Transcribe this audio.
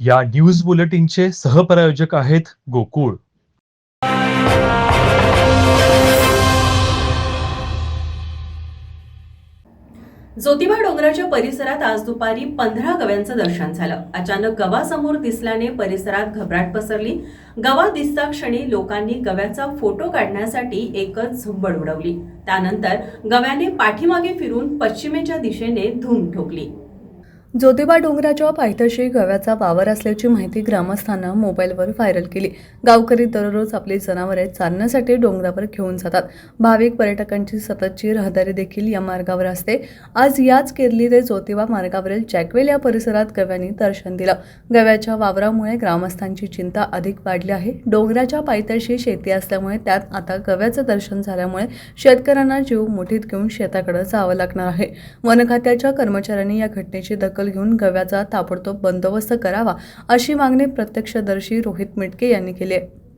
या न्यूज बुलेटिनचे सहप्रायोजक आहेत गोकुळ. ज्योतिबा डोंगराच्या परिसरात आज दुपारी पंधरा गव्यांचं दर्शन झालं. अचानक गवासमोर दिसल्याने परिसरात घबराट पसरली. गवा दिसता क्षणी लोकांनी गव्याचा फोटो काढण्यासाठी एकच झुंबड उडवली. त्यानंतर गव्याने पाठीमागे फिरून पश्चिमेच्या दिशेने धूम ठोकली. ज्योतिबा डोंगराच्या पायथ्याशी गव्याचा वावर असल्याची माहिती ग्रामस्थांना मोबाईलवर व्हायरल केली. गावकरी दररोज आपली जनावरे चालण्यासाठी डोंगरावर घेऊन जातात. भाविक पर्यटकांची सततची रहदारी देखील या मार्गावर असते. आज याच केरली ते ज्योतिबा मार्गावरील जॅकवेल या परिसरात गव्यांनी दर्शन दिलं. गव्याच्या वावरामुळे ग्रामस्थांची चिंता अधिक वाढली आहे. डोंगराच्या पायथ्याशी शेती असल्यामुळे त्यात आता गव्याचं दर्शन झाल्यामुळे शेतकऱ्यांना जीव मुठीत घेऊन शेताकडे जावं लागणार आहे. वनखात्याच्या कर्मचाऱ्यांनी या घटनेची दखल दखल घेऊन गव्याचा ताबडतोब बंदोबस्त करावा अशी मागणी प्रत्यक्षदर्शी रोहित मिटके यांनी केली आहे.